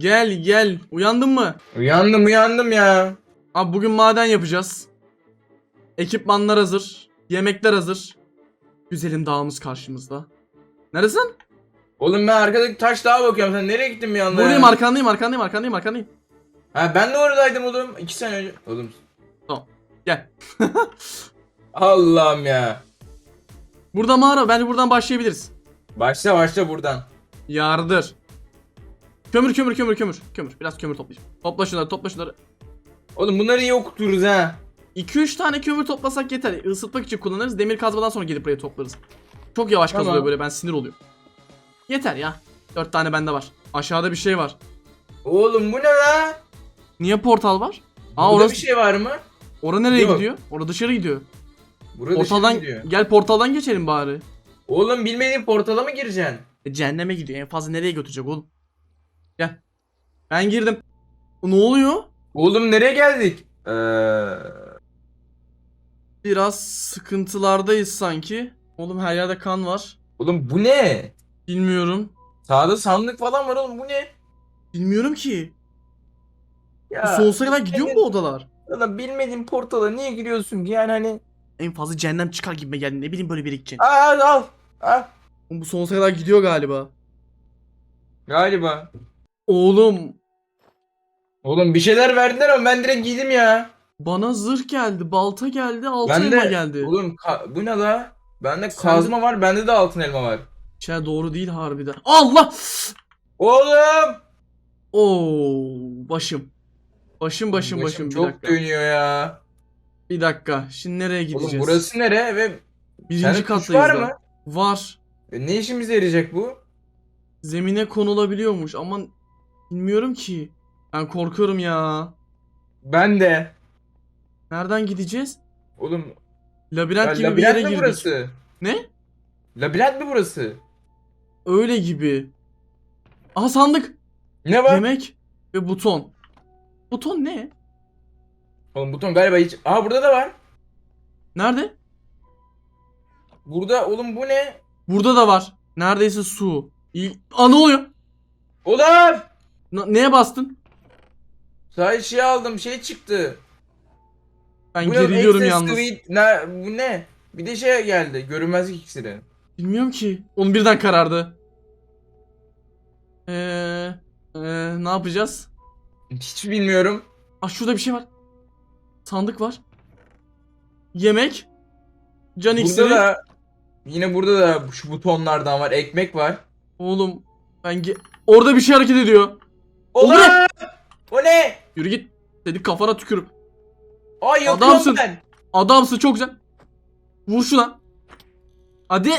Gel gel. Uyandın mı? Uyandım uyandım ya. Abi bugün maden yapacağız. Ekipmanlar hazır. Yemekler hazır. Güzelim dağımız karşımızda. Neresin? Oğlum ben arkadaki taş dağa bakıyorum. Sen nereye gittin bir anda Buradayım ya? arkandayım arkandayım arkandayım arkandayım. Ha ben de oradaydım oğlum. İki sene önce. Oğlum. Gel. Allah'ım ya. Burada mağara. Bence buradan başlayabiliriz. Başla başla buradan. Yardır. Kömür kömür kömür kömür. Kömür. Biraz kömür toplayacağım. Topla şunları topla şunları. Oğlum bunları iyi okuturuz ha. 2-3 tane kömür toplasak yeter. Isıtmak için kullanırız. Demir kazmadan sonra gelip buraya toplarız. Çok yavaş Tamam. kazılıyor böyle ben sinir oluyorum. Yeter ya. 4 tane bende var. Aşağıda bir şey var. Oğlum bu ne la? Niye portal var? Aa Burada orası, bir şey var mı? Ora nereye Yok. gidiyor? Orada dışarı gidiyor. Burada Portaldan dışarı gidiyor. gel portaldan geçelim bari. Oğlum bilmediğin portala mı gireceksin? E, cehenneme gidiyor. En fazla nereye götürecek oğlum? Gel. Ben girdim. Ne oluyor? Oğlum nereye geldik? Eee... Biraz sıkıntılardayız sanki. Oğlum her yerde kan var. Oğlum bu ne? Bilmiyorum. Sağda sandık falan var oğlum bu ne? Bilmiyorum ki. Bu Ya sonsuza kadar gidiyor mu bu odalar? Oğlum bilmediğin portala niye giriyorsun ki yani hani? En fazla cehennem çıkar gibime geldi. Ne bileyim böyle bir. Al al al. Oğlum Bu sonsuza kadar gidiyor galiba. Galiba. Oğlum Oğlum bir şeyler verdiler ama ben direkt giydim ya. bana zırh geldi, balta geldi, altın Ben elma de geldi. oğlum ka- bu ne la? Bende Sen kazma var, bende de altın elma var. Şey doğru değil harbiden. Allah! Oğlum! Oo başım. Başım başım başım, bir çok dakika. dönüyor ya. Bir dakika. Şimdi nereye gideceğiz? Oğlum burası nere ve Birinci sende tuş kattayız var daha. mı? Var. E, ne işimize yarayacak bu? Zemine konulabiliyormuş ama bilmiyorum ki. Ben korkuyorum ya. Ben de. Nereden gideceğiz? Oğlum Labirent ya, gibi bir labirent yere mi girdik. burası? Ne? Labirent mi burası? Öyle gibi. Aha sandık. Ne var? Yemek ve buton. Buton ne? Oğlum buton galiba hiç... Aa burada da var. Nerede? Burada oğlum bu ne? Burada da var. Neredeyse su. İyi... Aa ne oluyor? Oğlum! Na- neye bastın? Sahi şey aldım şey çıktı. Ben Bu geriliyorum Access yalnız. Ne, bu ne? Bir de şey geldi. Görünmezlik iksiri. Bilmiyorum ki. Onun birden karardı. Eee... Eee ne yapacağız? Hiç bilmiyorum. Aa şurada bir şey var. Sandık var. Yemek. Can iksiri. Burada da yine burada da şu butonlardan var. Ekmek var. Oğlum ben ge- Orada bir şey hareket ediyor. Ne? O ne? Yürü git. Dedik kafana tükürüp. Ay yakıyorum Adamsın. ben. Adamsın çok güzel. Vur şuna. Hadi.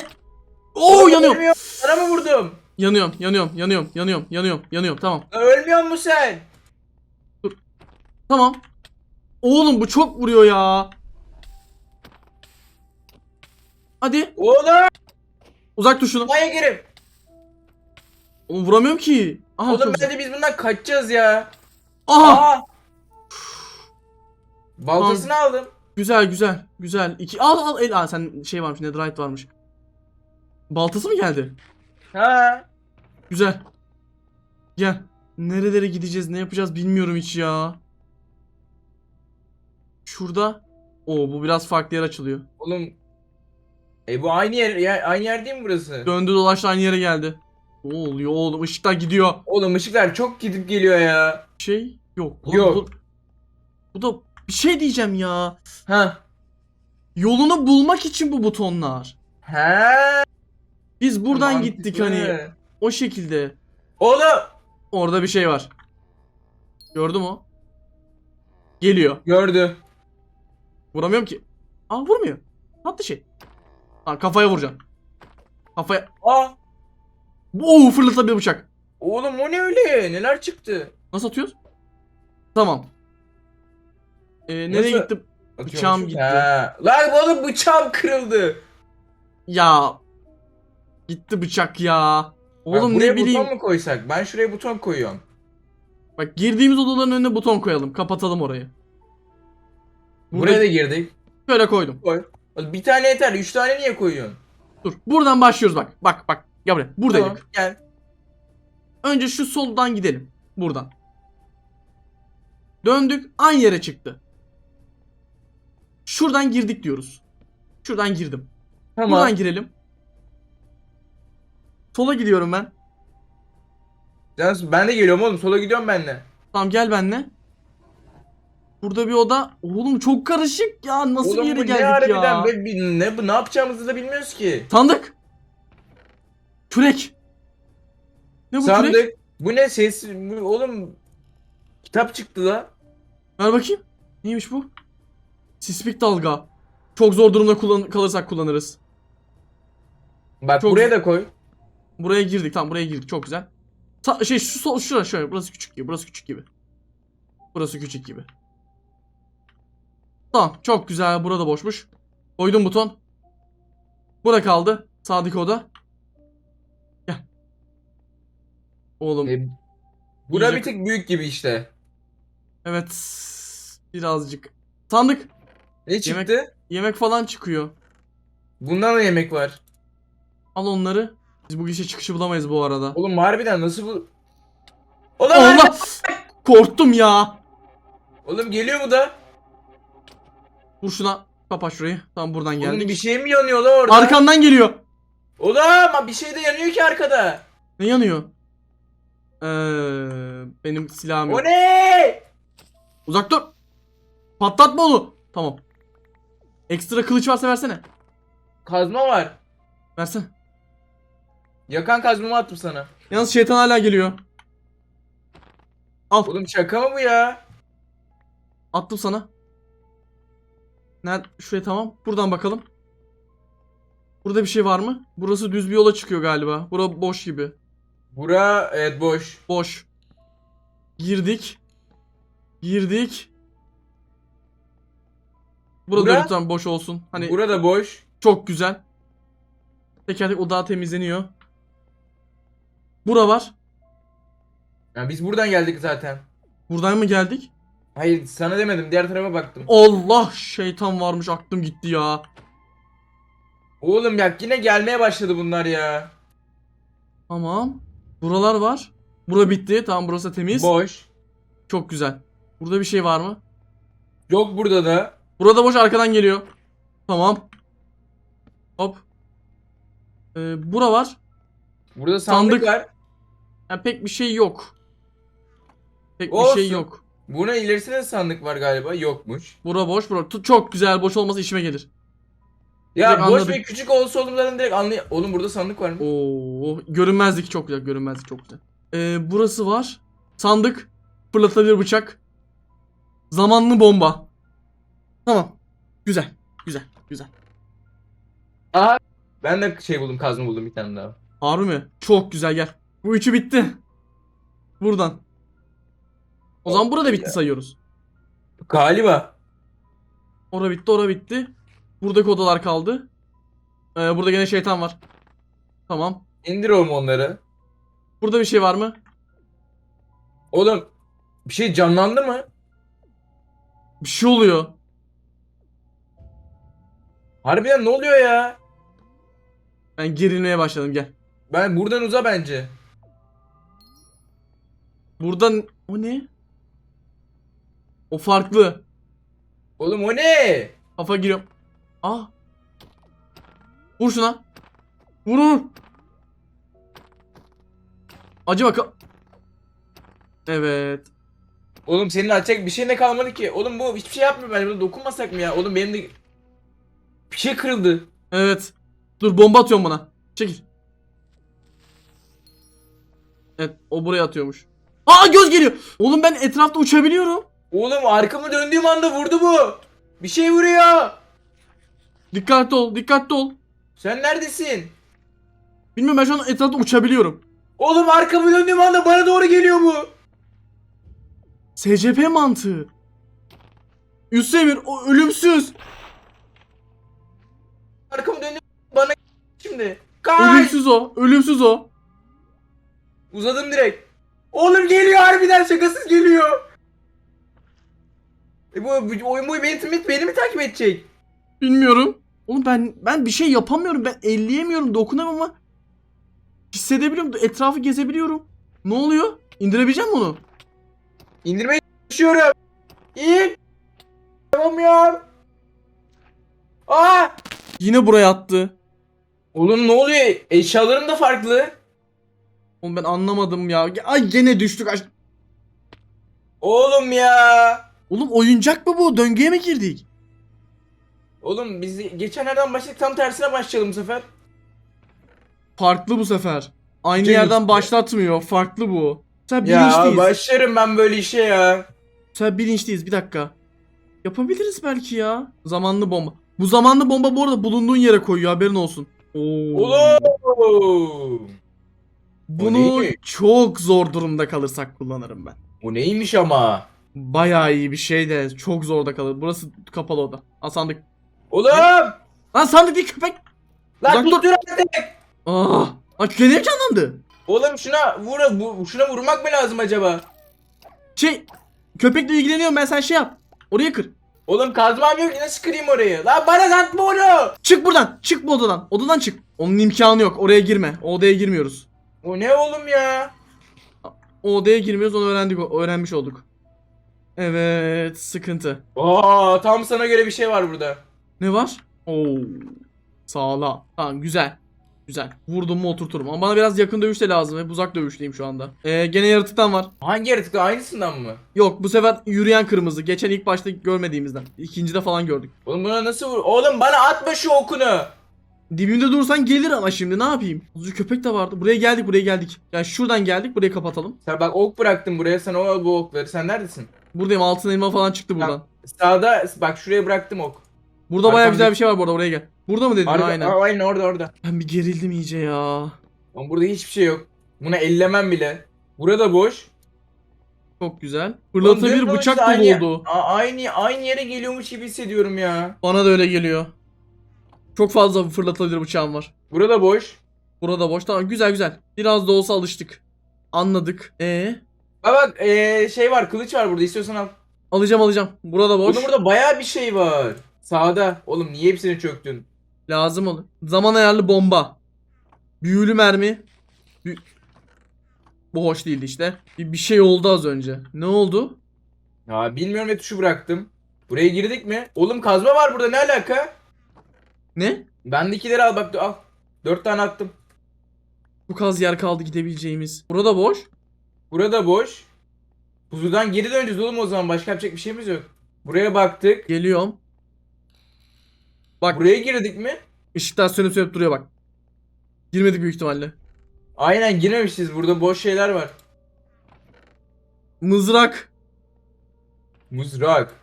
Oo yanıyorum. Sana mı vurdum? Yanıyorum, yanıyorum, yanıyorum, yanıyorum, yanıyorum, yanıyorum. Tamam. Ölmüyor musun sen? Tamam. Oğlum bu çok vuruyor ya. Hadi Oğlum! uzak dur şunu. Manyak herif. Oğlum vuramıyorum ki. Aha, Oğlum bence biz bundan kaçacağız ya. Aha. Aa! Baltasını aldım. Güzel, güzel, güzel. İki al al el. Aa, sen şey varmış, netherite varmış. Baltası mı geldi? Ha. Güzel. Gel. Nerelere gideceğiz, ne yapacağız bilmiyorum hiç ya. Şurada. Oo bu biraz farklı yer açılıyor. Oğlum. E bu aynı yer, ya, aynı yer değil mi burası? Döndü dolaştı aynı yere geldi. Ne oluyor oğlum? Işıklar gidiyor. Oğlum ışıklar çok gidip geliyor ya. Şey yok. Lan Yok. Bu, bu da bir şey diyeceğim ya. Ha. Yolunu bulmak için bu butonlar. Ha. Biz buradan Mantıklı. gittik hani o şekilde. Oğlum. Orada bir şey var. Gördün mü? o? Geliyor. Gördü. Vuramıyorum ki. Aa vurmuyor. Tatlı şey. Ha kafaya vuracaksın. Kafaya. Aa. Oo fırlata bir bıçak. Oğlum o ne öyle? Neler çıktı? Nasıl atıyoruz? Tamam. Ee, nereye Nasıl? gittim? Bıçağım gitti. Ha. Lan oğlum bıçağım kırıldı. Ya. Gitti bıçak ya. Oğlum buraya ne bileyim. buton mu koysak? Ben şuraya buton koyuyorum. Bak girdiğimiz odaların önüne buton koyalım. Kapatalım orayı. Buraya da girdik. şöyle koydum. Koy. Bir tane yeter. Üç tane niye koyuyorsun? Dur. Buradan başlıyoruz bak. Bak bak. Gel buraya. Buradaydık. Tamam, gel. Önce şu soldan gidelim. buradan. Döndük aynı yere çıktı. Şuradan girdik diyoruz. Şuradan girdim. Tamam. Buradan girelim. Sola gidiyorum ben. Sen- ben de geliyorum oğlum. Sola gidiyorum ben de. Tamam gel benle. Burada bir oda. Oğlum çok karışık ya. Nasıl oğlum bir yere bu ne harbiden be? Ne, bu- ne yapacağımızı da bilmiyoruz ki. Sandık. Kürek. Ne bu Sandık. kürek? Bu ne ses? Bu- oğlum kitap çıktı da. Ver bakayım. Neymiş bu? Sismik dalga. Çok zor durumda kullan kalırsak kullanırız. Bak Çok- buraya da koy. Buraya girdik. Tamam buraya girdik. Çok güzel. Ta- şey şu sol şura şöyle. Burası küçük gibi. Burası küçük gibi. Burası küçük gibi. Tamam. Çok güzel. Burada boşmuş. Koydum buton. Bura kaldı. Sağdaki oda. Gel. Oğlum. E, bura İyice- bir tık büyük gibi işte. Evet. Birazcık. Sandık. Ne çıktı? Yemek falan çıkıyor. Bundan da yemek var. Al onları. Biz bu gişe çıkışı bulamayız bu arada. Oğlum harbiden nasıl bu? Oğlum, Allah! Korktum ya. oğlum geliyor bu da. Vur şuna. Kapat şurayı. Tamam buradan Oğlum geldik. bir şey mi yanıyor la orada? Arkandan geliyor. Oğlum ama bir şey de yanıyor ki arkada. Ne yanıyor? Ee, benim silahım yok. O ne? Uzak dur. Patlatma onu. Tamam. Ekstra kılıç varsa versene. Kazma var. Versene. Yakan kazmamı attım sana. Yalnız şeytan hala geliyor. Al. Oğlum şaka mı bu ya? Attım sana. Nerede? Şuraya tamam. Buradan bakalım. Burada bir şey var mı? Burası düz bir yola çıkıyor galiba. Bura boş gibi. Bura evet boş. Boş. Girdik. Girdik. Burada Bura? lütfen boş olsun. Hani Burada boş. çok güzel. Teker tek odağı temizleniyor. Bura var. Ya biz buradan geldik zaten. Buradan mı geldik? Hayır sana demedim diğer tarafa baktım. Allah şeytan varmış aklım gitti ya. Oğlum ya yine gelmeye başladı bunlar ya. Tamam. Buralar var. Bura bitti. Tamam burası temiz. Boş. Çok güzel. Burada bir şey var mı? Yok burada da. Burada boş arkadan geliyor. Tamam. Hop. Ee, bura var. Burada sandık, Sandık. var. Yani pek bir şey yok. Pek bir Olsun. şey yok. Buna ilerisinde de sandık var galiba. Yokmuş. Bura boş. Bura çok güzel. Boş olması işime gelir. Ya Direkt boş anladık. ve küçük olsa oğlum zaten direkt anlay... Oğlum burada sandık var mı? Oo, görünmezlik çok güzel. Görünmezlik çok güzel. Ee, burası var. Sandık. Fırlatabilir bıçak. Zamanlı bomba. Tamam. Güzel. Güzel. Güzel. Aha. Ben de şey buldum kazma buldum bir tane daha. Harbi mi? Çok güzel gel. Bu üçü bitti. Buradan. O zaman burada bitti sayıyoruz. Galiba. Ora bitti, ora bitti. Buradaki odalar kaldı. Ee, burada gene şeytan var. Tamam. İndir oğlum onları. Burada bir şey var mı? Oğlum bir şey canlandı mı? Bir şey oluyor. Harbiden ne oluyor ya? Ben gerilmeye başladım gel. Ben buradan uza bence. Buradan o ne? O farklı. Oğlum o ne? Kafa giriyorum. Ah. Vur şuna. Vur vur. Acı bak. Evet. Oğlum senin açacak bir şey ne kalmadı ki? Oğlum bu hiçbir şey yapmıyor bence. Buna dokunmasak mı ya? Oğlum benim de bir şey kırıldı. Evet. Dur bomba atıyorum buna. Çekil. Evet o buraya atıyormuş. Aa göz geliyor. Oğlum ben etrafta uçabiliyorum. Oğlum arkamı döndüğüm anda vurdu bu. Bir şey vuruyor. Dikkatli ol, dikkatli ol. Sen neredesin? Bilmiyorum ben şu an etrafta uçabiliyorum. Oğlum arkamı döndüğüm anda bana doğru geliyor bu. SCP mantığı. Üst Emir o ölümsüz. Arkamı döndüğüm bana şimdi. Kaç. Ölümsüz o. Ölümsüz o. Uzadım direkt. Oğlum geliyor harbiden şakasız geliyor. E bu, bu oyun boyu beni mi takip edecek? Bilmiyorum. Oğlum ben ben bir şey yapamıyorum. Ben elleyemiyorum, dokunamam ama hissedebiliyorum. Etrafı gezebiliyorum. Ne oluyor? İndirebileceğim onu? İndirmeye çalışıyorum. İn. Yapamıyorum. Aa! Yine buraya attı. Oğlum ne oluyor? Eşyalarım da farklı. Oğlum ben anlamadım ya. Ay gene düştük. aş- Oğlum ya. Oğlum oyuncak mı bu? Döngüye mi girdik? Oğlum biz geçenlerden başladık tam tersine başlayalım bu sefer. Farklı bu sefer. Aynı Cengiz. yerden başlatmıyor. Farklı bu. Sen Ya bilinçliyiz. başlarım ben böyle işe ya. Sen bilinçliyiz. Bir dakika. Yapabiliriz belki ya. Zamanlı bomba. Bu zamanlı bomba bu arada bulunduğun yere koyuyor haberin olsun. Oo. Oğlum. Bunu çok zor durumda kalırsak kullanırım ben. Bu neymiş ama? Bayağı iyi bir şey de çok zorda kalır. Burası kapalı oda. Aa sandık. Oğlum! Lan sandık değil köpek. Lan Uzak dur. dur artık! Aa. Aa gene canlandı? Oğlum şuna vur, bu, şuna vurmak mı lazım acaba? Şey köpekle ilgileniyorum ben sen şey yap. Oraya kır. Oğlum kazmam yok nasıl kırayım orayı? Lan bana atma onu! Çık buradan. Çık bu odadan. Odadan çık. Onun imkanı yok. Oraya girme. O odaya girmiyoruz. O ne oğlum ya? O odaya girmiyoruz onu öğrendik öğrenmiş olduk. Evet sıkıntı. Aa tam sana göre bir şey var burada. Ne var? Oo. Sağla. Tamam güzel. Güzel. Vurdum mu oturturum. Ama bana biraz yakın dövüş de lazım. Hep uzak dövüşteyim şu anda. Ee, gene yaratıktan var. Hangi yaratıkta aynısından mı? Yok bu sefer yürüyen kırmızı. Geçen ilk başta görmediğimizden. İkincide falan gördük. Oğlum buna nasıl vur? Oğlum bana atma şu okunu. Dibimde dursan gelir ama şimdi ne yapayım? Kuzu köpek de vardı. Buraya geldik buraya geldik. Yani şuradan geldik burayı kapatalım. Sen bak ok bıraktım buraya sen o bu okları. Sen neredesin? Buradayım altın elma falan çıktı buradan. Sağda bak şuraya bıraktım ok. Burada baya güzel bir şey var bu arada oraya gel. Burada mı dedin? Arka- Aynen. Aynen orada orada. Ben bir gerildim iyice ya. Oğlum burada hiçbir şey yok. Buna ellemem bile. Burada boş. Çok güzel. Oğlum Fırlatı bir bıçak aynı, dolu oldu. A- aynı aynı yere geliyormuş gibi hissediyorum ya. Bana da öyle geliyor. Çok fazla fırlatabilir bıçağım var. Burada boş. Burada boş. Tamam güzel güzel. Biraz da olsa alıştık. Anladık. Ee, Aa bak ee, şey var kılıç var burada istiyorsan al. alacağım alacağım. Burada boş. Oğlum burada bayağı bir şey var. Sağda. Oğlum niye hepsini çöktün? Lazım olur. Zaman ayarlı bomba. Büyülü mermi. Bü- Bu hoş değildi işte. Bir, bir şey oldu az önce. Ne oldu? Ya bilmiyorum ve tuşu bıraktım. Buraya girdik mi? Oğlum kazma var burada ne alaka? Ne? Bendekileri al bak al. Dört tane attım. Çok az yer kaldı gidebileceğimiz. Burada boş. Burada boş. Kuzudan geri döneceğiz oğlum o zaman. Başka yapacak bir şeyimiz yok. Buraya baktık. Geliyorum. Bak Buraya girdik mi? ışıklar sönüp sönüp duruyor bak. Girmedik büyük ihtimalle. Aynen girmemişiz. Burada boş şeyler var. Mızrak. Mızrak.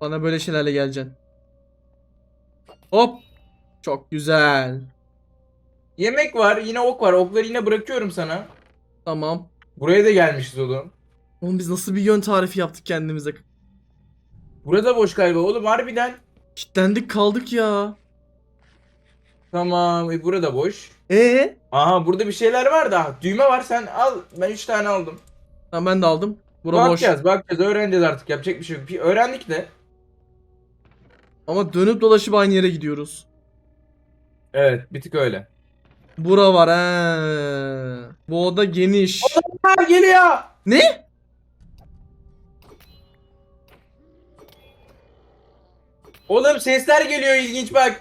Bana böyle şeylerle geleceksin. Hop. Çok güzel. Yemek var. Yine ok var. Okları yine bırakıyorum sana. Tamam. Buraya da gelmişiz oğlum. Oğlum biz nasıl bir yön tarifi yaptık kendimize? Burada boş galiba oğlum harbiden. Kitlendik kaldık ya. Tamam. E, burada boş. Ee? Aha burada bir şeyler var da. Düğme var. Sen al. Ben 3 tane aldım. Tamam ben de aldım. Bura boş. bakacağız. Bakacağız. Öğreneceğiz artık. Yapacak bir şey yok. Bir öğrendik de. Ama dönüp dolaşıp aynı yere gidiyoruz. Evet. Bir tık öyle. Bura var he. Bu oda geniş. Ha geliyor. Ne? Oğlum sesler geliyor ilginç bak.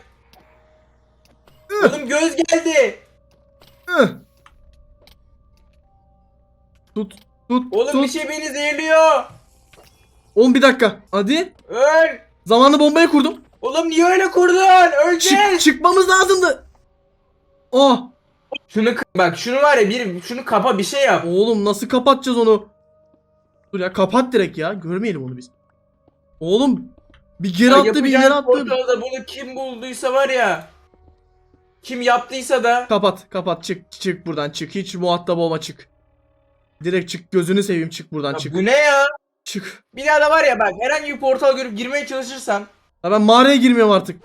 Oğlum göz geldi. Tut. Tut. Oğlum tut. bir şey beni zehirliyor. Oğlum bir dakika. Hadi. Öl. Zamanlı bombayı kurdum. Oğlum niye öyle kurdun? Çık, Öleceğiz. çıkmamız lazımdı. Oh. Şunu bak şunu var ya bir şunu kapa bir şey yap. Oğlum nasıl kapatacağız onu? Dur ya kapat direkt ya. Görmeyelim onu biz. Oğlum bir geri attı bir ileri attı. portalda bunu kim bulduysa var ya. Kim yaptıysa da. Kapat kapat çık çık buradan çık. Hiç muhatap olma çık. Direkt çık gözünü seveyim çık buradan Ya çık. bu ne ya? Çık. Bir daha da var ya bak herhangi bir portal görüp girmeye çalışırsan. Ya ben mağaraya girmiyorum artık.